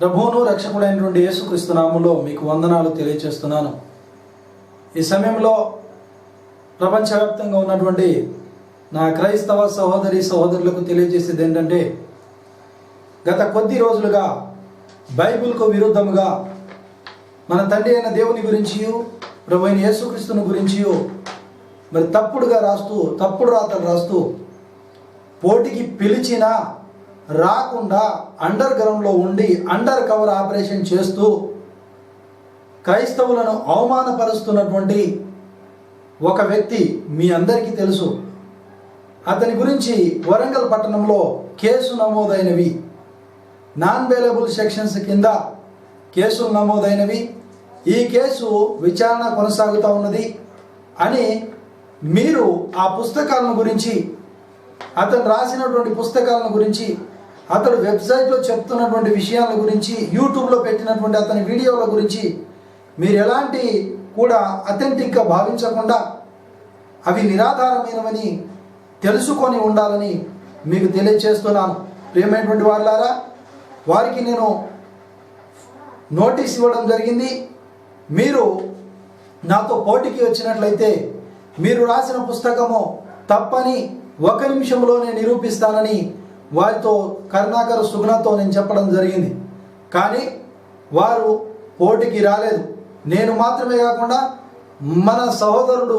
ప్రభువును రక్షకుడైనటువంటి యేసుక్రీస్తునాములో మీకు వందనాలు తెలియచేస్తున్నాను. ఈ సమయంలో ప్రపంచవ్యాప్తంగా ఉన్నటువంటి నా క్రైస్తవ సహోదరి సహోదరులకు తెలియజేసేది ఏంటంటే గత కొద్ది రోజులుగా బైబిల్కు విరుద్ధముగా మన తండ్రి అయిన దేవుని గురించి ప్రభు అయిన యేసుక్రీస్తుని గురించి మరి తప్పుడుగా రాస్తూ తప్పుడు రాతలు రాస్తూ పోటీకి పిలిచినా రాకుండా అండర్ గ్రౌండ్లో ఉండి అండర్ కవర్ ఆపరేషన్ చేస్తూ క్రైస్తవులను అవమానపరుస్తున్నటువంటి ఒక వ్యక్తి మీ అందరికీ తెలుసు. అతని గురించి వరంగల్ పట్టణంలో కేసు నమోదైనవి. నాన్ వేలబుల్ సెక్షన్స్ కింద కేసులు నమోదైనవి. ఈ కేసు విచారణ కొనసాగుతూ ఉన్నది అని మీరు ఆ పుస్తకాలను గురించి అతను రాసినటువంటి పుస్తకాలను గురించి అతడు వెబ్సైట్లో చెప్తున్నటువంటి విషయాల గురించి యూట్యూబ్లో పెట్టినటువంటి అతని వీడియోల గురించి మీరు ఎలాంటి కూడా అథెంటిక్గా భావించకుండా అవి నిరాధారమైనవని తెలుసుకొని ఉండాలని మీకు తెలియచేస్తున్నాను. ప్రియమైనటువంటి వాళ్ళారా వారికి నేను నోటీస్ ఇవ్వడం జరిగింది. మీరు నాతో పోటీకి వచ్చినట్లయితే మీరు రాసిన పుస్తకము తప్పని ఒక నిమిషంలోనే నిరూపిస్తానని వారితో కరుణాకర సుగుణతో నేను చెప్పడం జరిగింది. కానీ వారు పోటీకి రాలేదు. నేను మాత్రమే కాకుండా మన సహోదరుడు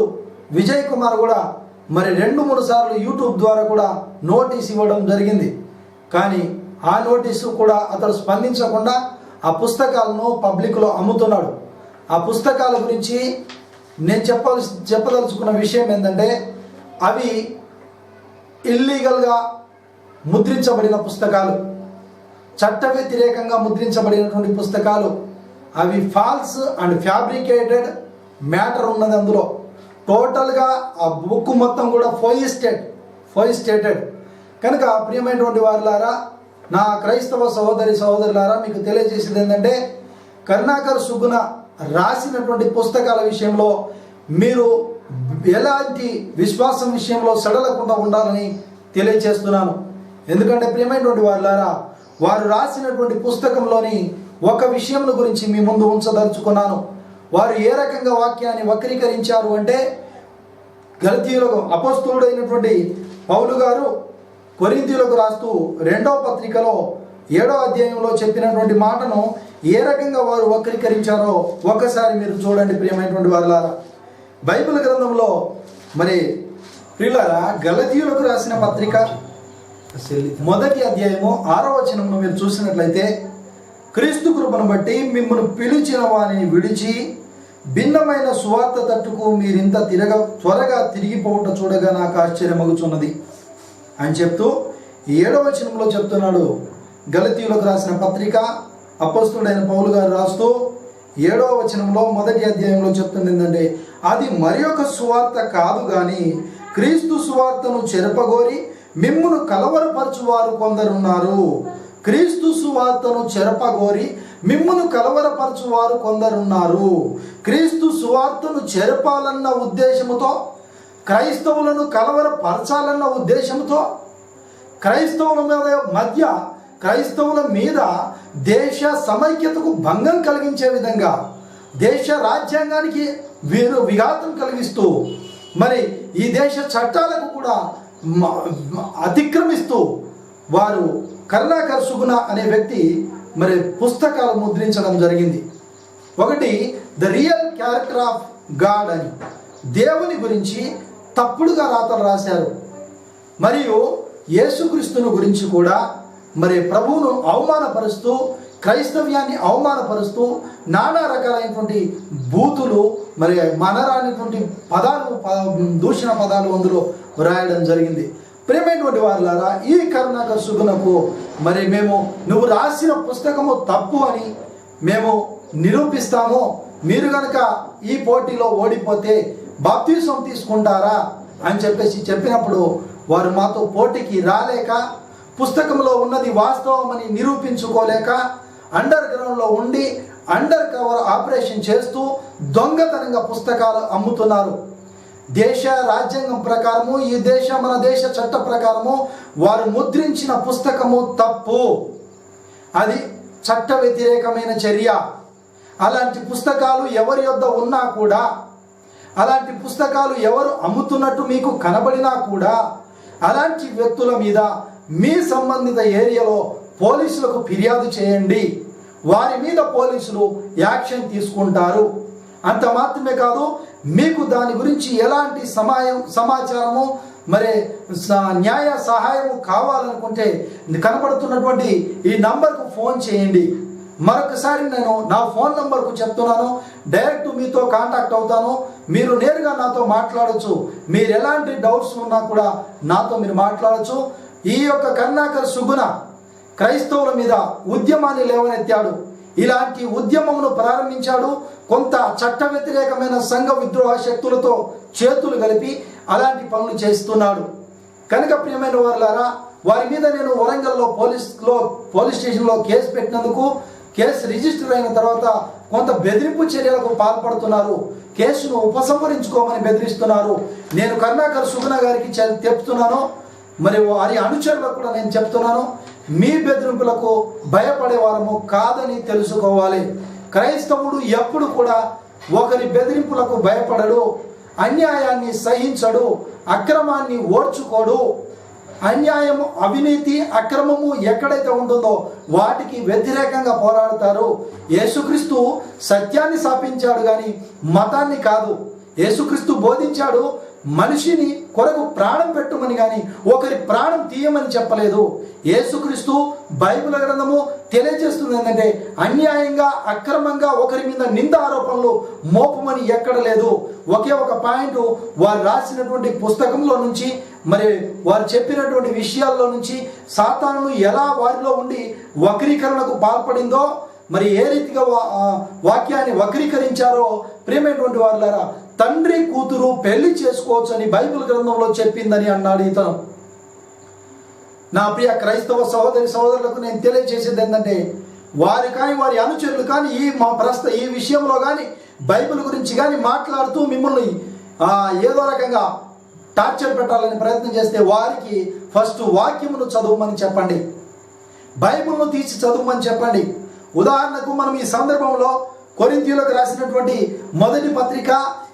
విజయ్ కుమార్ కూడా మరి రెండు మూడు సార్లు యూట్యూబ్ ద్వారా కూడా నోటీస్ ఇవ్వడం జరిగింది. కానీ ఆ నోటీసు కూడా అతడు స్పందించకుండా ఆ పుస్తకాలను పబ్లిక్లో అమ్ముతున్నాడు. ఆ పుస్తకాల గురించి నేను చెప్పాల్సి చెప్పదలుచుకున్న విషయం ఏంటంటే అవి ఇల్లీగల్గా ముద్రించబడిన పుస్తకాలు. చట్ట వ్యతిరేకంగా ముద్రించబడినటువంటి పుస్తకాలు. అవి ఫాల్స్ అండ్ ఫ్యాబ్రికేటెడ్ మ్యాటర్ ఉన్నది అందులో. టోటల్గా ఆ బుక్ మొత్తం కూడా ఫోయిస్టెడ్ ఫోయిస్టేటెడ్ కనుక ప్రియమైనటువంటి వారులారా నా క్రైస్తవ సహోదరి సహోదరులారా మీకు తెలియజేసింది ఏంటంటే కరుణాకర్ సుగుణ రాసినటువంటి పుస్తకాల విషయంలో మీరు ఎలాంటి విశ్వాసం విషయంలో సడలకుండా ఉండాలని తెలియజేస్తున్నాను. ఎందుకంటే ప్రియమైనటువంటి వారులారా వారు రాసినటువంటి పుస్తకంలోని ఒక విషయం గురించి మీ ముందు ఉంచదలుచుకున్నాను. వారు ఏ రకంగా వాక్యాన్ని వక్రీకరించారు అంటే గలతీయులకు అపస్తుడైనటువంటి పౌలు గారు కొరింతీయులకు రాస్తూ రెండవ పత్రికలో ఏడో అధ్యాయంలో చెప్పినటువంటి మాటను ఏ రకంగా వారు వక్రీకరించారో ఒక్కసారి మీరు చూడండి ప్రియమైనటువంటి వారులారా. బైబిల్ గ్రంథంలో మరి ప్రియులారా గలతీయులకు రాసిన పత్రిక మొదటి అధ్యాయము ఆరో వచనమును మీరు చూసినట్లయితే క్రీస్తు కృపను బట్టి మిమ్మల్ని పిలిచిన వారిని విడిచి భిన్నమైన సువార్త తట్టుకు మీరింత తిరగ త్వరగా తిరిగిపోవట చూడగా నాకు ఆశ్చర్యమగుచున్నది. అని చెప్తూ ఏడవ వచనంలో చెప్తున్నాడు. గలతీయులకు రాసిన పత్రిక అపస్తుడైన పౌలు గారు రాస్తూ ఏడవ వచనంలో మొదటి అధ్యాయంలో చెప్తుంది ఏంటంటే అది మరి ఒక సువార్త కాదు కానీ క్రీస్తు సువార్తను చెరపగోరి మిమ్మును కలవరపరచువారు కొందరున్నారు. క్రీస్తు సువార్తను చెరపగోరి మిమ్మును కలవరపరచువారు కొందరున్నారు. క్రీస్తు సువార్తను చెరపాలన్న ఉద్దేశముతో క్రైస్తవులను కలవరపరచాలన్న ఉద్దేశంతో క్రైస్తవుల మీద మధ్య క్రైస్తవుల మీద దేశ సమైక్యతకు భంగం కలిగించే విధంగా దేశ రాజ్యాంగానికి వీరు విఘాతం కలిగిస్తూ మరి ఈ దేశ చట్టాలకు కూడా అతిక్రమిస్తూ వారు కరుణాకర్ సుగుణ అనే వ్యక్తి మరి పుస్తకాలు ముద్రించడం జరిగింది. ఒకటి the real character of God అని. దేవుని గురించి తప్పుడుగా రాతలు రాశారు. మరియు యేసుక్రీస్తుని గురించి కూడా మరి ప్రభువును అవమానపరుస్తూ క్రైస్తవ్యాన్ని అవమానపరుస్తూ నానా రకాలైనటువంటి బూతులు మరి మనరానిటువంటి పదాలు ప- దూషణ పదాలు అందులో వ్రాయడం జరిగింది. ప్రేమైనటువంటి వారులారా ఈ కరుణాకర్ సుగునకు మరి మేము నువ్వు రాసిన పుస్తకము తప్పు అని మేము నిరూపిస్తాము. మీరు కనుక ఈ పోటీలో ఓడిపోతే బాప్తీసం తీసుకుంటారా అని చెప్పేసి చెప్పినప్పుడు వారు మాతో పోటీకి రాలేక పుస్తకంలో ఉన్నది వాస్తవమని నిరూపించుకోలేక అండర్ గ్రౌండ్లో ఉండి అండర్ కవర్ ఆపరేషన్ చేస్తూ దొంగతనంగా పుస్తకాలు అమ్ముతున్నారు. దేశ రాజ్యాంగం ప్రకారము ఈ దేశ మన దేశ చట్ట ప్రకారము వారు ముద్రించిన పుస్తకము తప్పు. అది చట్ట వ్యతిరేకమైన చర్య. అలాంటి పుస్తకాలు ఎవరి యొద్ద ఉన్నా కూడా అలాంటి పుస్తకాలు ఎవరు అమ్ముతున్నట్టు మీకు కనబడినా కూడా అలాంటి వ్యక్తుల మీద మీ సంబంధిత ఏరియాలో పోలీసులకు ఫిర్యాదు చేయండి. వారి మీద పోలీసులు యాక్షన్ తీసుకుంటారు. అంత మాత్రమే కాదు మీకు దాని గురించి ఎలాంటి సమాయం సమాచారము మరి స- న్యాయ సహాయం కావాలనుకుంటే కనబడుతున్నటువంటి ఈ నంబర్కు ఫోన్ చేయండి. మరొకసారి నేను నా ఫోన్ నంబర్కు చెప్తున్నాను. డైరెక్ట్ మీతో కాంటాక్ట్ అవుతాను. మీరు నేరుగా నాతో మాట్లాడొచ్చు. మీరు ఎలాంటి డౌట్స్ ఉన్నా కూడా నాతో మీరు మాట్లాడచ్చు. ఈ యొక్క కర్ణాకర్ సుగుణ క్రైస్తవుల మీద ఉద్యమాన్ని లేవనెత్తాడు. ఇలాంటి ఉద్యమమును ప్రారంభించాడు. కొంత చట్ట వ్యతిరేకమైన సంఘ విద్రోహ శక్తులతో చేతులు కలిపి అలాంటి పనులు చేస్తున్నాడు. కనుక ప్రియమైన వారులారా వారి మీద నేను వరంగల్లో పోలీస్లో పోలీస్ స్టేషన్లో కేసు పెట్టినందుకు కేసు రిజిస్టర్ అయిన తర్వాత కొంత బెదిరింపు చర్యలకు పాల్పడుతున్నారు. కేసును ఉపసంహరించుకోమని బెదిరిస్తున్నారు. నేను కర్ణాకర్ సుగుణ గారికి చెప్తున్నాను మరి వారి అనుచరులకు కూడా నేను చెప్తున్నాను మీ బెదిరింపులకు భయపడేవారము కాదని తెలుసుకోవాలి. క్రైస్తవుడు ఎప్పుడు కూడా ఒకరి బెదిరింపులకు భయపడడు అన్యాయాన్ని సహించడు అక్రమాన్ని ఓర్చుకోడు. అన్యాయము అవినీతి అక్రమము ఎక్కడైతే ఉంటుందో వాటికి వ్యతిరేకంగా పోరాడతారు. యేసుక్రీస్తు సత్యాన్ని స్థాపించాడు కానీ మతాన్ని కాదు. యేసుక్రీస్తు బోధించాడు మనిషిని కొరకు ప్రాణం పెట్టుమని కానీ ఒకరి ప్రాణం తీయమని చెప్పలేదు. యేసుక్రీస్తు బైబిల్ గ్రంథము తెలియజేస్తుంది ఏంటంటే అన్యాయంగా అక్రమంగా ఒకరి మీద నింద ఆరోపణలు మోపమని ఎక్కడ లేదు. ఒకే ఒక పాయింట్ వారు రాసినటువంటి పుస్తకంలో నుంచి మరి వారు చెప్పినటువంటి విషయాల్లో నుంచి సాతాను ఎలా వారిలో ఉండి వక్రీకరణకు పాల్పడిందో మరి ఏ రీతిగా వా- వాక్యాన్ని వక్రీకరించారో ప్రేమైనటువంటి వారులారా తండ్రి కూతురు పెళ్ళి చేసుకోవచ్చు అని బైబిల్ గ్రంథంలో చెప్పిందని అన్నాడు ఇతను. నా ప్రియ క్రైస్తవ సహోదరి సహోదరులకు నేను తెలియజేసేది ఏంటంటే వారి కానీ వారి అనుచరులు కానీ ఈ మా ప్రస్తుత ఈ విషయంలో కానీ బైబిల్ గురించి కానీ మాట్లాడుతూ మిమ్మల్ని ఏదో రకంగా టార్చర్ పెట్టాలని ప్రయత్నం చేస్తే వారికి ఫస్ట్ వాక్యమును చదవమని చెప్పండి. బైబిల్ను తీసి చదవమని చెప్పండి. ఉదాహరణకు మనం ఈ సందర్భంలో కొరింథీయులకు రాసినటువంటి మొదటి పత్రిక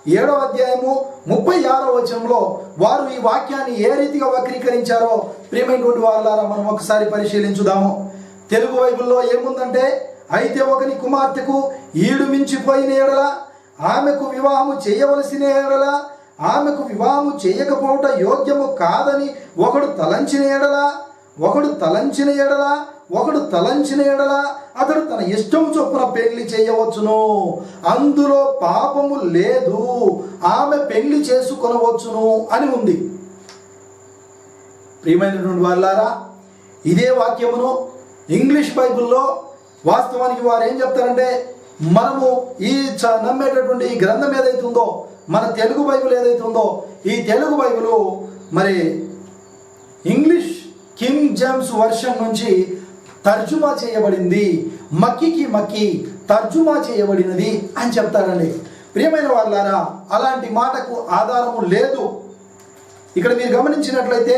ఏడవ అధ్యాయము ముప్పై ఆరో వచనంలో వారు ఈ వాక్యాన్ని ఏ రీతిగా వక్రీకరించారో ప్రియమైనటువంటి వాళ్ళారా మనం ఒకసారి పరిశీలించుదాము. తెలుగు బైబిల్లో ఏముందంటే అయితే ఒకని కుమార్తెకు ఈడు మించిపోయిన ఎడల ఆమెకు వివాహము చేయవలసిన ఏడల ఆమెకు వివాహము చేయకపోవట యోగ్యము కాదని ఒకడు తలంచిన ఎడల ఒకడు తలంచిన ఎడల ఒకడు తలంచిన ఎడల అతడు తన ఇష్టం చొప్పున పెళ్ళి చేయవచ్చును. అందులో పాపము లేదు. ఆమె పెళ్ళి చేసుకొనవచ్చును అని ఉంది. ప్రియమైనటువంటి వాళ్ళారా ఇదే వాక్యమును ఇంగ్లీష్ బైబిల్లో వాస్తవానికి వారు ఏం చెప్తారంటే మనము ఈ చ- నమ్మేటటువంటి ఈ గ్రంథం ఏదైతే ఉందో మన తెలుగు బైబిల్ ఏదైతే ఉందో ఈ తెలుగు బైబిల్ మరి ఇంగ్లీష్ కింగ్ జేమ్స్ వర్షన్ నుంచి తర్జుమా చేయబడింది. మక్కికి మక్కి తర్జుమా చేయబడినది అని చెప్తారండి. ప్రియమైన వాళ్ళారా అలాంటి మాటకు ఆధారము లేదు. ఇక్కడ మీరు గమనించినట్లయితే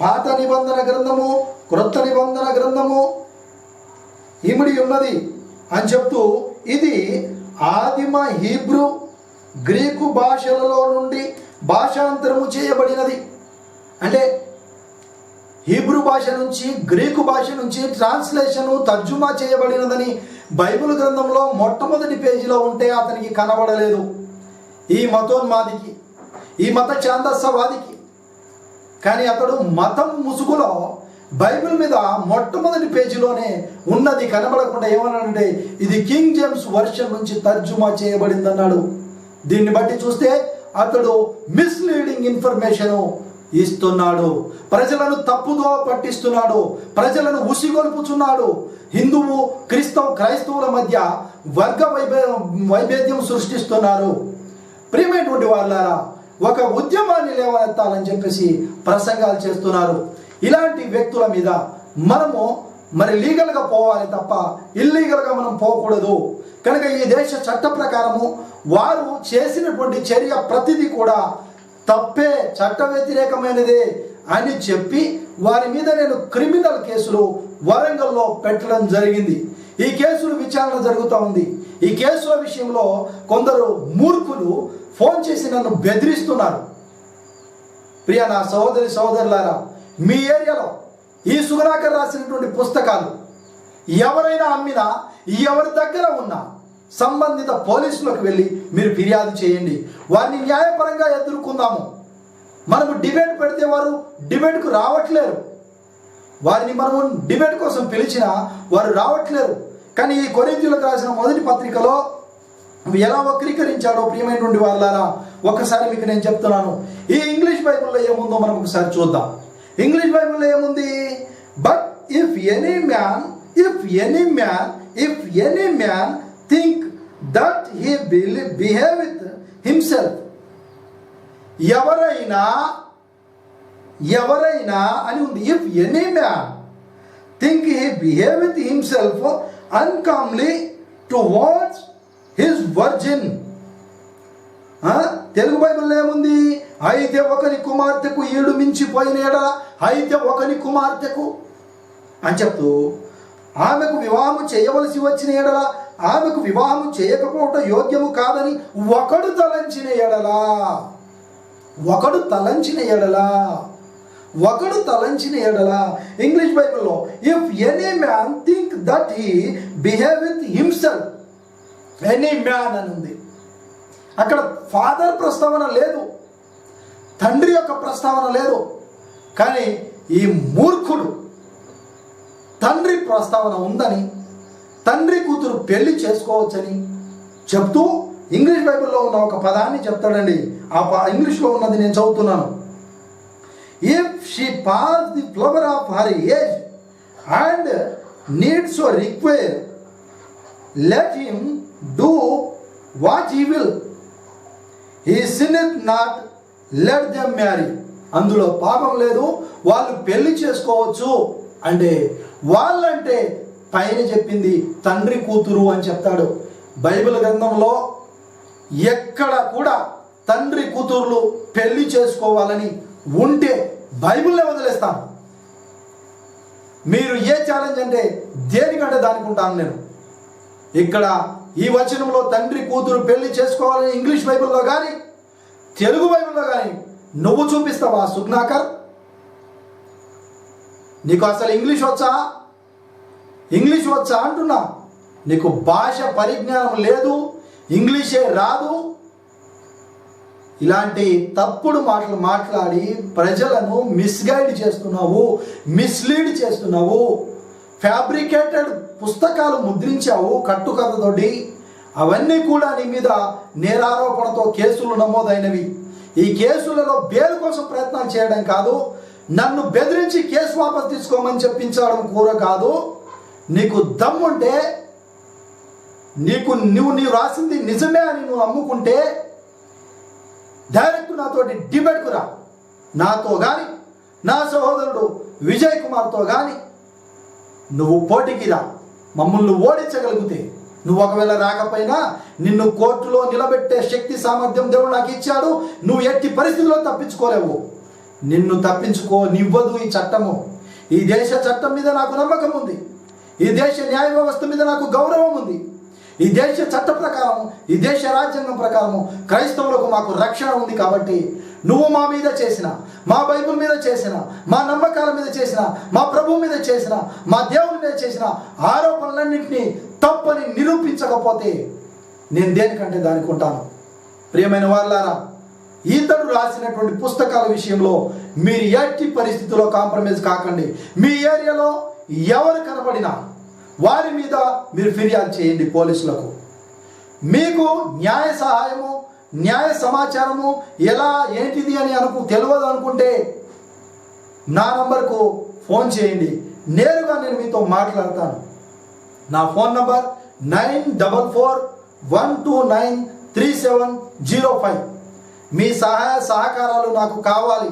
పాత నిబంధన గ్రంథము క్రొత్త నిబంధన గ్రంథము ఇమిడి ఉన్నది అని చెప్తూ ఇది ఆదిమ హీబ్రూ గ్రీకు భాషలలో నుండి భాషాంతరము చేయబడినది. అంటే హీబ్రూ భాష నుంచి గ్రీకు భాష నుంచి ట్రాన్స్లేషన్ తర్జుమా చేయబడినదని బైబిల్ గ్రంథంలో మొట్టమొదటి పేజీలో ఉంటే అతనికి కనబడలేదు. ఈ మతోన్మాదికి ఈ మత ఛాందస్సవాదికి. కానీ అతడు మతం ముసుగులో బైబిల్ మీద మొట్టమొదటి పేజీలోనే ఉన్నది కనబడకుండా ఏమన్నాడంటే ఇది కింగ్ జేమ్స్ వర్షన్ నుంచి తర్జుమా చేయబడిందన్నాడు. దీన్ని బట్టి చూస్తే అతడు మిస్లీడింగ్ ఇన్ఫర్మేషన్ ఇస్తున్నాడు ప్రజలను తప్పుదో పట్టిస్తున్నాడు. ప్రజలను ఉసిగొల్పుచున్నాడు. హిందువు క్రిస్తవ క్రైస్తవుల మధ్య వర్గ వైభే వైభేద్యం సృష్టిస్తున్నారు. ప్రియమైనటువంటి వాళ్ళారా ఒక ఉద్యమాన్ని లేవనెత్తాలని చెప్పేసి ప్రసంగాలు చేస్తున్నారు. ఇలాంటి వ్యక్తుల మీద మనము మరి లీగల్గా పోవాలి తప్ప ఇల్లీగల్గా మనం పోకూడదు. కనుక ఈ దేశ చట్ట ప్రకారము వారు చేసినటువంటి చర్య ప్రతిదీ కూడా తప్పే చట్ట వ్యతిరేకమైనదే అని చెప్పి వారి మీద నేను క్రిమినల్ కేసులు వరంగల్లో పెట్టడం జరిగింది. ఈ కేసులు విచారణ జరుగుతూ ఉంది. ఈ కేసుల విషయంలో కొందరు మూర్ఖులు ఫోన్ చేసి నన్ను బెదిరిస్తున్నారు. ప్రియ నా సహోదరి సహోదరులారా మీ ఏరియాలో ఈ సుగుణాకర్ రాసినటువంటి పుస్తకాలు ఎవరైనా అమ్మినా ఎవరి దగ్గర ఉన్నా సంబంధిత పోలీసులకు వెళ్ళి మీరు ఫిర్యాదు చేయండి. వారిని న్యాయపరంగా ఎదుర్కొందాము. మనము డిబేట్ పెడితే వారు డిబేట్కు రావట్లేరు. వారిని మనము డిబేట్ కోసం పిలిచినా వారు రావట్లేరు. కానీ ఈ కొరింతీయులకు రాసిన మొదటి పత్రికలో ఎలా వక్రీకరించాడో ప్రియమైనటువంటి వాళ్ళారా ఒక్కసారి మీకు నేను చెప్తున్నాను. ఈ ఇంగ్లీష్ బైబిల్లో ఏముందో మనం ఒకసారి చూద్దాం. ఇంగ్లీష్ బైబిల్లో ఏముంది? But if any man if any man if any man think that he behave with himself ఎవరైనా ఎవరైనా అని ఉంది. If any man think he behave with himself uncomely to what's his virgin Telugu బైబిల్లో ఏముంది? అయితే ఒకని కుమార్తెకు ఈడు మించిపోయిన ఎడల అయితే ఒకని కుమార్తెకు అని చెప్తూ ఆమెకు వివాహము చేయవలసి వచ్చిన ఎడల ఆమెకు వివాహము చేయకపోవటం యోగ్యము కాదని ఒకడు తలంచిన ఎడలా. ఒకడు తలంచిన ఎడలా. ఒకడు తలంచిన ఎడల. ఇంగ్లీష్ బైబిల్లో if any man think that he behave with himself any man అని ఉంది. అక్కడ ఫాదర్ ప్రస్తావన లేదు. తండ్రి యొక్క ప్రస్తావన లేదు. కానీ ఈ మూర్ఖుడు తండ్రి ప్రస్తావన ఉందని తండ్రి కూతురు పెళ్ళి చేసుకోవచ్చని చెప్తూ ఇంగ్లీష్ బైబిల్లో ఉన్న ఒక పదాన్ని చెప్తాడండి. ఆ ప ఇంగ్లీష్లో ఉన్నది నేను చదువుతున్నాను. If she pass the flower of her age and needs require let him do what he will he sin not let them marry అందులో పాపం లేదు వాళ్ళు పెళ్ళి చేసుకోవచ్చు అంటే వాళ్ళంటే పైన చెప్పింది తండ్రి కూతురు అని చెప్తాడు. బైబిల్ గ్రంథంలో ఎక్కడ కూడా తండ్రి కూతుర్లు పెళ్ళి చేసుకోవాలని ఉంటే బైబిల్నే వదిలేస్తాను మీరు ఏ ఛాలెంజ్ అంటే దేనికంటే దానికి ఉంటాను నేను. ఇక్కడ ఈ వచనంలో తండ్రి కూతురు పెళ్ళి చేసుకోవాలని ఇంగ్లీష్ బైబిల్లో కానీ తెలుగు బైబిల్లో కానీ నువ్వు చూపిస్తావా సుగ్నాకర్? నీకు అసలు ఇంగ్లీష్ వచ్చా? ఇంగ్లీష్ వచ్చా అంటున్నా. నీకు భాష పరిజ్ఞానం లేదు ఇంగ్లీషే రాదు. ఇలాంటి తప్పుడు మాటలు మాట్లాడి ప్రజలను మిస్గైడ్ చేస్తున్నావు మిస్లీడ్ చేస్తున్నావు. ఫ్యాబ్రికేటెడ్ పుస్తకాలు ముద్రించావు కట్టుకథతోటి. అవన్నీ కూడా నీ మీద నేరారోపణతో కేసులు నమోదైనవి. ఈ కేసులలో బేలు కోసం ప్రయత్నాలు చేయడం కాదు నన్ను బెదిరించి కేసు వాపసు తీసుకోమని చెప్పించడం కూర కాదు. నీకు దమ్ముంటే నీకు నువ్వు నీవు రాసింది నిజమే అని నువ్వు నమ్ముకుంటే డైరెక్ట్ నాతోటి డిబేట్కు రా. నాతో కానీ నా సహోదరుడు విజయ్ కుమార్తో కానీ నువ్వు పోటీకి రా. మమ్మల్ని ఓడించగలిగితే నువ్వు ఒకవేళ రాకపోయినా నిన్ను కోర్టులో నిలబెట్టే శక్తి సామర్థ్యం దేవుడు నాకు ఇచ్చాడు. నువ్వు ఎట్టి పరిస్థితుల్లో తప్పించుకోలేవు. నిన్ను తప్పించుకో నివ్వదు ఈ చట్టము. ఈ దేశ చట్టం మీద నాకు నమ్మకం ఉంది. ఈ దేశ న్యాయ వ్యవస్థ మీద నాకు గౌరవం ఉంది. ఈ దేశ చట్ట ప్రకారం ఈ దేశ రాజ్యాంగం ప్రకారము క్రైస్తవులకు మాకు రక్షణ ఉంది కాబట్టి నువ్వు మా మీద చేసిన మా బైబుల్ మీద చేసిన మా నమ్మకాల మీద చేసిన మా ప్రభు మీద చేసిన మా దేవుని మీద చేసిన ఆరోపణలన్నింటినీ తప్పని నిరూపించకపోతే నేను దేనికంటే దానికి ఉంటాను? ప్రియమైన వాళ్ళారా ఇతడు రాసినటువంటి పుస్తకాల విషయంలో మీరు ఎట్టి పరిస్థితుల్లో కాంప్రమైజ్ కాకండి. మీ ఏరియాలో ఎవరు కనబడినా వారి మీద మీరు ఫిర్యాదు చేయండి పోలీసులకు. మీకు న్యాయ సహాయము న్యాయ సమాచారము ఎలా ఏంటిది అని అనుకు తెలియదు అనుకుంటే నా నంబర్కు ఫోన్ చేయండి. నేరుగా నేను మీతో మాట్లాడతాను. నా phone number nine double four one two nine three seven zero five. మీ సహాయ సహకారాలు నాకు కావాలి.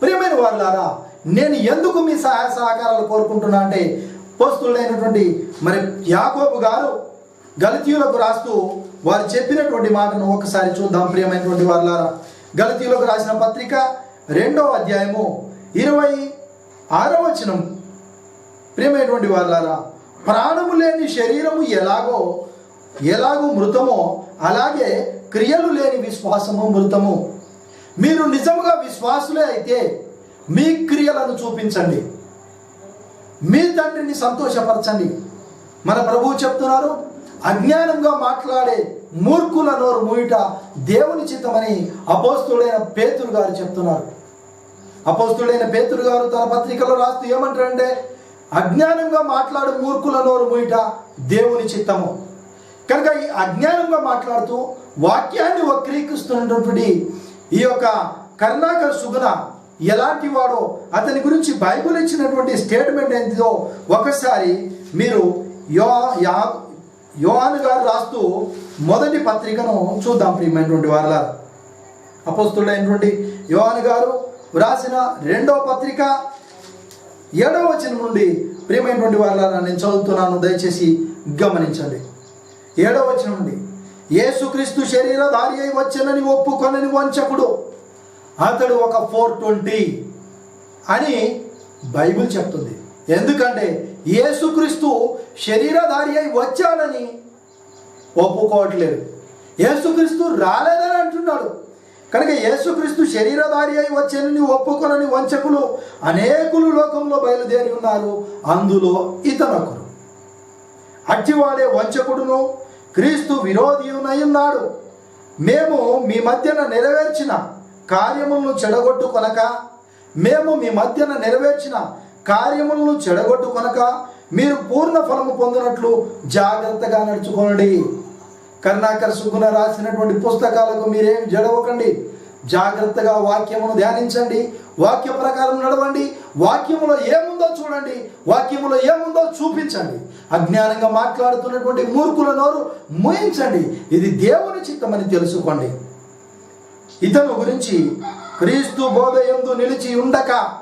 ప్రియమైన వాళ్ళారా నేను ఎందుకు మీ సహాయ సహకారాలు కోరుకుంటున్నా అంటే పోస్తుడైనటువంటి మరి యాకోబు గారు గలతీయులకు రాస్తూ వారు చెప్పినటువంటి మాటను ఒకసారి చూద్దాం ప్రియమైనటువంటి వాళ్ళారా గలతీయులకు రాసిన పత్రిక రెండో అధ్యాయము ఇరవై ఆరో వచనం. ప్రియమైనటువంటి వాళ్ళారా ప్రాణము లేని శరీరము ఎలాగో ఎలాగో మృతమో అలాగే క్రియలు లేని విశ్వాసము మృతము. మీరు నిజముగా విశ్వాసులే అయితే మీ క్రియలను చూపించండి. మీ తండ్రిని సంతోషపరచండి. మన ప్రభువు చెప్తున్నారు అజ్ఞానంగా మాట్లాడే మూర్ఖుల నోరు మూయిట దేవుని చిత్తమని అపోస్తుడైన పేతురు గారు చెప్తున్నారు. అపోస్తుడైన పేతురు గారు తన పత్రికలో రాస్తూ ఏమంటారంటే అజ్ఞానంగా మాట్లాడు మూర్ఖుల నోరు మూయిట దేవుని చిత్తము. కనుక ఈ అజ్ఞానంగా మాట్లాడుతూ వాక్యాన్ని వక్రీకరిస్తున్నటువంటి ఈ యొక్క కరుణాకర్ సుగుణ ఎలాంటి వాడో అతని గురించి బైబుల్ ఇచ్చినటువంటి స్టేట్మెంట్ ఏంటిదో ఒకసారి మీరు యో యా యోహాను గారు రాస్తూ మొదటి పత్రికను చూద్దాం ప్రియమైనటువంటి వారల అపోస్తుడైనటువంటి యోహాను గారు వ్రాసిన రెండవ పత్రిక ఏడవ వచనం నుండి ప్రియమైనటువంటి వాళ్ళ నేను చదువుతున్నాను దయచేసి గమనించండి. ఏడవ వచనం నుండి యేసుక్రీస్తు శరీరధారి అయి వచ్చనని ఒప్పుకొనని వంచకుడు. అతడు ఒక ఫోర్ ట్వంటీ అని బైబిల్ చెప్తుంది. ఎందుకంటే యేసుక్రీస్తు శరీరధారి అయి వచ్చాడని ఒప్పుకోవట్లేదు. యేసుక్రీస్తు రాలేదని అంటున్నాడు. కనుక యేసుక్రీస్తు శరీరధారి అయి వచ్చానని ఒప్పుకొనని వంచకులు అనేకులు లోకంలో బయలుదేరి ఉన్నారు. అందులో ఇతనొకరు. అట్టివాడే వంచకుడును క్రీస్తు విరోధియునయున్నాడు. మేము మీ మధ్యన నెరవేర్చిన కార్యములను చెడగొట్టుకొనక మేము మీ మధ్యన నెరవేర్చిన కార్యములను చెడగొట్టుకొనక మీరు పూర్ణ ఫలము పొందినట్లు జాగ్రత్తగా నడుచుకోనండి. కర్ణాకర్ సుగుణ రాసినటువంటి పుస్తకాలకు మీరేం జడవకండి. జాగ్రత్తగా వాక్యమును ధ్యానించండి. వాక్య ప్రకారం నడవండి. వాక్యములో ఏముందో చూడండి. వాక్యములో ఏముందో చూపించండి. అజ్ఞానంగా మాట్లాడుతున్నటువంటి మూర్ఖుల నోరు మూయించండి. ఇది దేవుని చిత్తమని తెలుసుకోండి. ఇతను గురించి క్రీస్తు బోధయందు నిలిచి ఉండక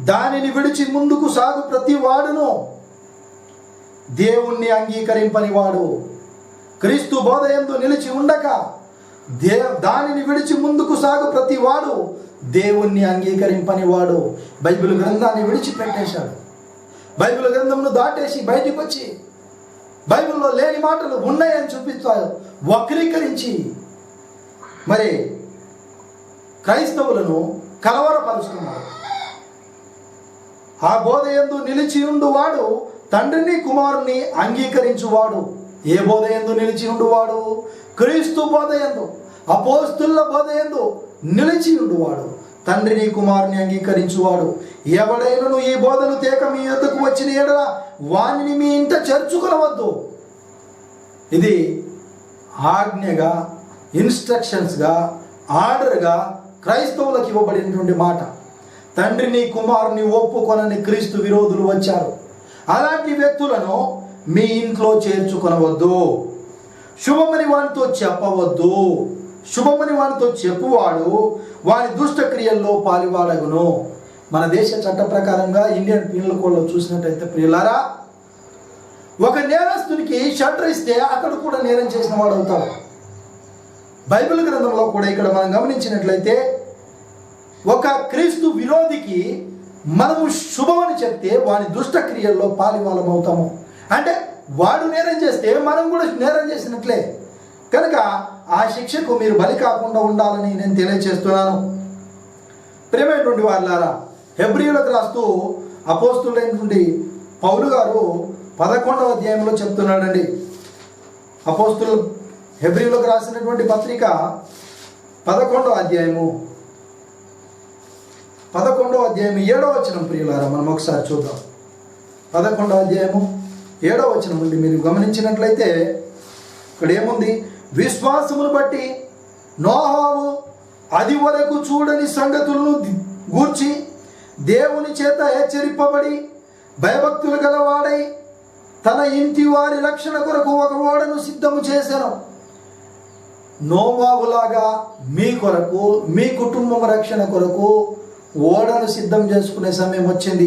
దానిని విడిచి ముందుకు సాగు ప్రతి వాడును. దేవుణ్ణి అంగీకరింపని వాడు క్రీస్తు బోధయందు నిలిచి ఉండక దే దానిని విడిచి ముందుకు సాగు ప్రతి వాడు దేవుణ్ణి అంగీకరింపని వాడు బైబిల్ గ్రంథాన్ని విడిచిపెట్టేశాడు. బైబిల్ గ్రంథంను దాటేసి బయటికి వచ్చి బైబిల్లో లేని మాటలు ఉన్నాయని చూపిస్తారు వక్రీకరించి మరి క్రైస్తవులను కలవరపరుస్తున్నారు. ఆ బోధ ఎందు నిలిచి ఉండువాడు తండ్రిని కుమారుని అంగీకరించువాడు. ఏ బోధ ఎందు నిలిచి ఉండువాడు? క్రీస్తు బోధ ఎందు అపోస్తుల బోధ ఎందు నిలిచి ఉండువాడు. తండ్రిని కుమారుని అంగీకరించువాడు. ఎవడైనను ఈ బోధను తేక మీ యొద్దకు వచ్చిన ఎడల వాణిని మీ ఇంట చేర్చుకొనవద్దు. ఇది ఆజ్ఞగా ఇన్స్ట్రక్షన్స్గా ఆర్డర్గా క్రైస్తవులకు ఇవ్వబడినటువంటి మాట. తండ్రిని కుమారుని ఒప్పుకొనని క్రీస్తు విరోధులు వచ్చారు. అలాంటి వ్యక్తులను మీ ఇంట్లో చేర్చుకొనవద్దు. శుభమని వానితో చెప్పవద్దు. శుభమని వానితో చెప్పువాడు వాని దుష్ట క్రియల్లో పాలివాడగును. మన దేశ చట్ట ప్రకారంగా ఇండియన్ పీనల్ కోడ్లో చూసినట్టయితే ప్రియులారా ఒక నేరస్తునికి షట్టర్ ఇస్తే అతడు కూడా నేరం చేసిన వాడు అవుతాడు బైబిల్ గ్రంథంలో కూడా ఇక్కడ మనం గమనించినట్లయితే ఒక క్రీస్తు విరోధికి మనము శుభమని చెప్తే వాని దుష్ట క్రియల్లో అవుతాము అంటే వాడు నేరం చేస్తే మనం కూడా నేరం చేసినట్లే. కనుక ఆ శిక్షకు మీరు బలి కాకుండా ఉండాలని నేను తెలియజేస్తున్నాను ప్రియమైనటువంటి వాళ్ళారా హెబ్రియులకు రాస్తూ అపోస్తులైనటువంటి పౌలు గారు పదకొండవ అధ్యాయంలో చెప్తున్నాడండి. అపోస్తులు హెబ్రియులకు రాసినటువంటి పత్రిక పదకొండవ అధ్యాయము. పదకొండవ అధ్యాయం ఏడవ వచనం ప్రియులారా మనం ఒకసారి చూద్దాం. పదకొండవ అధ్యాయము ఏడో వచ్చిన నుండి మీరు గమనించినట్లయితే ఇక్కడ ఏముంది? విశ్వాసమును బట్టి నోహావు అది వరకు చూడని సంగతులను గూర్చి దేవుని చేత హెచ్చరింపబడి భయభక్తులు గలవాడై తన ఇంటి వారి రక్షణ కొరకు ఒక ఓడను సిద్ధము చేశాను. నోవాబులాగా మీ కొరకు మీ కుటుంబం రక్షణ కొరకు ఓడను సిద్ధం చేసుకునే సమయం వచ్చింది.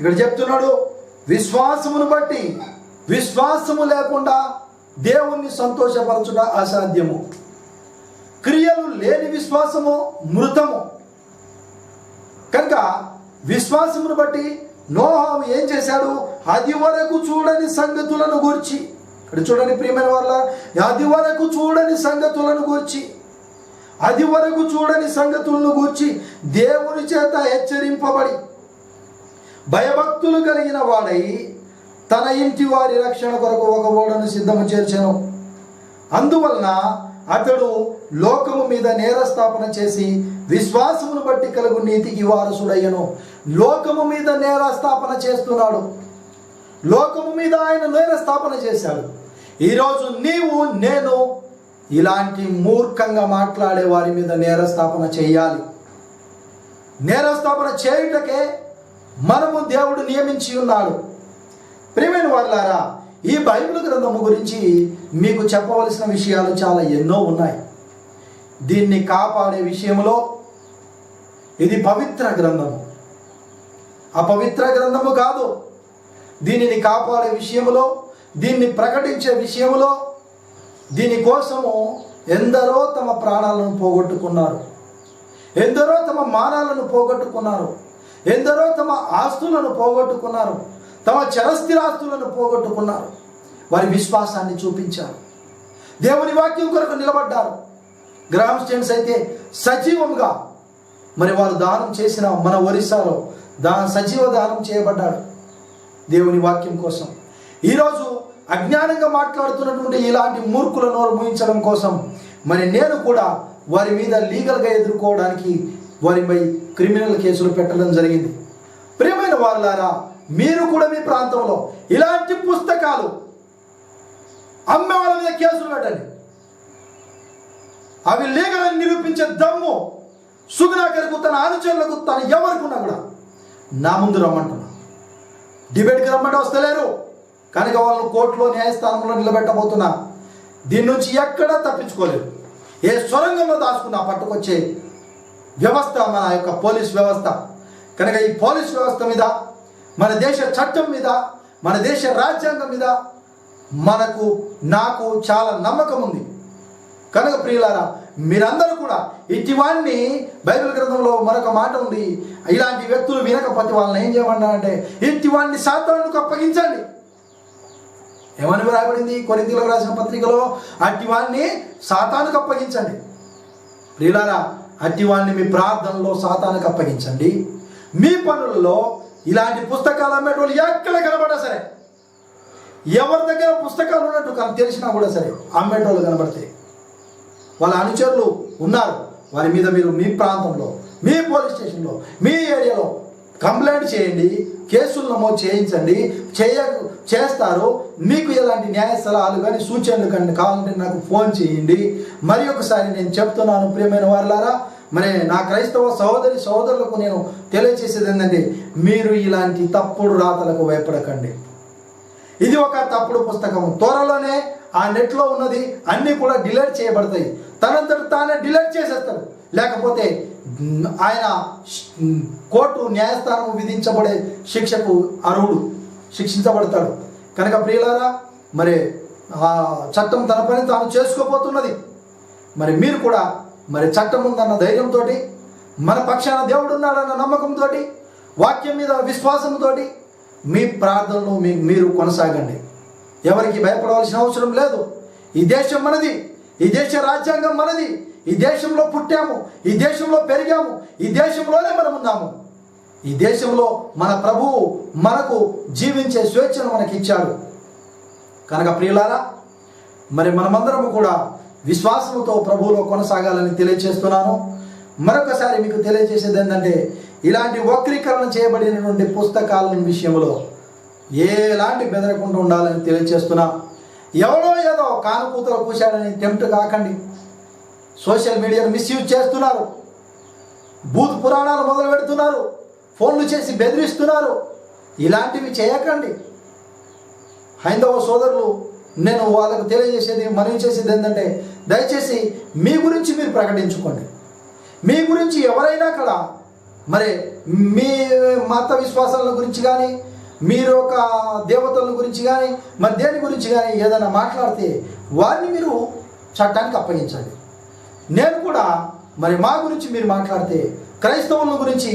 ఇక్కడ చెప్తున్నాడు విశ్వాసమును బట్టి విశ్వాసము లేకుండా దేవుణ్ణి సంతోషపరచుట అసాధ్యము. క్రియలు లేని విశ్వాసము మృతము. కనుక విశ్వాసమును బట్టి నోహాము ఏం చేశాడు? అది వరకు చూడని సంగతులను గూర్చి. ఇక్కడ చూడని ప్రియమైన వాళ్ళ అది వరకు చూడని సంగతులను గూర్చి. అది వరకు చూడని సంగతులను గూర్చి దేవుని చేత హెచ్చరింపబడి భయభక్తులు కలిగిన వాడై తన ఇంటి వారి రక్షణ కొరకు ఒక ఓడను సిద్ధము చేర్చాను. అందువలన అతడు లోకము మీద నేరస్థాపన చేసి విశ్వాసమును బట్టి కలుగు నీతికి వారసుడయ్యను. లోకము మీద నేరస్థాపన చేస్తున్నాడు. లోకము మీద ఆయన నేరస్థాపన చేశాడు. ఈరోజు నీవు నేను ఇలాంటి మూర్ఖంగా మాట్లాడే వారి మీద నేరస్థాపన చేయాలి. నేరస్థాపన చేయుటకే మనము దేవుడు నియమించి ఉన్నాడు. ప్రియమైన వాళ్ళారా ఈ బైబిల్ గ్రంథము గురించి మీకు చెప్పవలసిన విషయాలు చాలా ఎన్నో ఉన్నాయి. దీన్ని కాపాడే విషయంలో ఇది పవిత్ర గ్రంథము. అపవిత్ర గ్రంథము కాదు. దీనిని కాపాడే విషయంలో దీన్ని ప్రకటించే విషయంలో దీనికోసము ఎందరో తమ ప్రాణాలను పోగొట్టుకున్నారు. ఎందరో తమ మానాలను పోగొట్టుకున్నారు. ఎందరో తమ ఆస్తులను పోగొట్టుకున్నారు తమ చరస్థిరాస్తులను పోగొట్టుకున్నారు. వారి విశ్వాసాన్ని చూపించారు. దేవుని వాక్యం కొరకు నిలబడ్డారు. గ్రామ స్టేట్స్ అయితే సజీవంగా మరి వారు దానం చేసిన మన ఒరిస్సాలో దా సజీవ దానం చేయబడ్డాడు దేవుని వాక్యం కోసం. ఈరోజు అజ్ఞానంగా మాట్లాడుతున్నటువంటి ఇలాంటి మూర్ఖుల నోరు ముయించడం కోసం మరి నేను కూడా వారి మీద లీగల్గా ఎదుర్కోవడానికి వారిపై క్రిమినల్ కేసులు పెట్టడం జరిగింది. ప్రియమైన వారులారా మీరు కూడా మీ ప్రాంతంలో ఇలాంటి పుస్తకాలు అమ్మే వాళ్ళ మీద కేసులు పెట్టండి. అవి లేఖలను నిరూపించే దమ్ము సుగుణాకర్కు తన అనుచరులకు తను ఎవరికున్నా కూడా నా ముందు రమ్మంటున్నా. డిబేట్కి రమ్మంటే వస్తలేరు. కనుక వాళ్ళను కోర్టులో న్యాయస్థానంలో నిలబెట్టబోతున్నా. దీని నుంచి ఎక్కడా తప్పించుకోలేరు. ఏ సొరంగంలో దాచుకున్నా పట్టుకొచ్చే వ్యవస్థ మన యొక్క పోలీస్ వ్యవస్థ. కనుక ఈ పోలీస్ వ్యవస్థ మీద మన దేశ చట్టం మీద మన దేశ రాజ్యాంగం మీద మనకు నాకు చాలా నమ్మకం ఉంది. కనుక ప్రియులారా మీరందరూ కూడా ఇటివాన్ని బైబిల్ గ్రంథంలో మరొక మాట ఉంది. ఇలాంటి వ్యక్తులు వినకపోతే వాళ్ళని ఏం చేయమన్నా అంటే ఇటివాన్ని సాతానుకు అప్పగించండి. ఏమని రాయబడింది కొరింతీలకు రాసిన పత్రికలో అట్టివాన్ని సాతానుకు అప్పగించండి. ప్రియులారా అట్టివాడిని మీ ప్రార్థనలో సాతానికి అప్పగించండి. మీ పనులలో ఇలాంటి పుస్తకాలు అమ్మేటోళ్ళు ఎక్కడ కనబడ్డా సరే ఎవరి దగ్గర పుస్తకాలు ఉన్నట్టు కానీ తెలిసినా కూడా సరే అమ్మేటోళ్ళు కనబడితే వాళ్ళ అనుచరులు ఉన్నారు. వారి మీద మీరు మీ ప్రాంతంలో మీ పోలీస్ స్టేషన్లో మీ ఏరియాలో కంప్లైంట్ చేయండి కేసులు నమోదు చేయించండి చేయ చేస్తారు. మీకు ఎలాంటి న్యాయ సలహాలు కానీ సూచనలు కానీ కావాలంటే నాకు ఫోన్ చేయండి. మరి ఒకసారి నేను చెప్తున్నాను ప్రియమైన వారులారా మరి నా క్రైస్తవ సహోదరి సహోదరులకు నేను తెలియజేసేది ఏంటంటే మీరు ఇలాంటి తప్పుడు రాతలకు భయపడకండి. ఇది ఒక తప్పుడు పుస్తకం. త్వరలోనే ఆ నెట్లో ఉన్నది అన్నీ కూడా డిలీట్ చేయబడతాయి. తనంతట తానే డిలీట్ చేసేస్తాడు లేకపోతే ఆయన కోర్టు న్యాయస్థానం విధించబడే శిక్షకు అర్హుడు శిక్షించబడతాడు. కనుక ప్రియులారా మరి ఆ చట్టం తన పని తాను చేసుకోపోతున్నది మరి మీరు కూడా మరి చట్టం ఉందన్న ధైర్యంతో మన పక్షాన దేవుడు ఉన్నాడన్న నమ్మకంతో వాక్యం మీద విశ్వాసంతో మీ ప్రార్థనలు మీ మీరు కొనసాగండి. ఎవరికి భయపడవలసిన అవసరం లేదు. ఈ దేశం మనది ఈ దేశ రాజ్యాంగం మనది ఈ దేశంలో పుట్టాము ఈ దేశంలో పెరిగాము ఈ దేశంలోనే మనం ఉన్నాము ఈ దేశంలో మన ప్రభువు మనకు జీవించే స్వేచ్ఛను మనకి ఇచ్చాడు కనుక ప్రియులారా మరి మనమందరము కూడా విశ్వాసముతో ప్రభువులో కొనసాగాలని తెలియజేస్తున్నాను మరొకసారి మీకు తెలియజేసేది ఏంటంటే ఇలాంటి వక్రీకరణ చేయబడినటువంటి పుస్తకాల విషయంలో ఎలాంటి బెదరకుండా ఉండాలని తెలియజేస్తున్నా ఎవడో ఏదో కానుకూతలు కూశాడని టెంప్ట్ కాకండి. సోషల్ మీడియాను మిస్యూజ్ చేస్తున్నారు. భూత్ పురాణాలు మొదలు పెడుతున్నారు. ఫోన్లు చేసి బెదిరిస్తున్నారు. ఇలాంటివి చేయకండి. హైందవ సోదరులు నేను వాళ్ళకు తెలియజేసేది మనవి చేసేది ఏంటంటే దయచేసి మీ గురించి మీరు ప్రకటించుకోండి. మీ గురించి ఎవరైనా కూడా మరి మీ మత విశ్వాసాల గురించి కానీ మీరు ఒక దేవతల గురించి కానీ మరి దేని గురించి కానీ ఏదైనా మాట్లాడితే వారిని మీరు చట్టానికి అప్పగించండి. నేను కూడా మరి మా గురించి మీరు మాట్లాడితే క్రైస్తవుల గురించి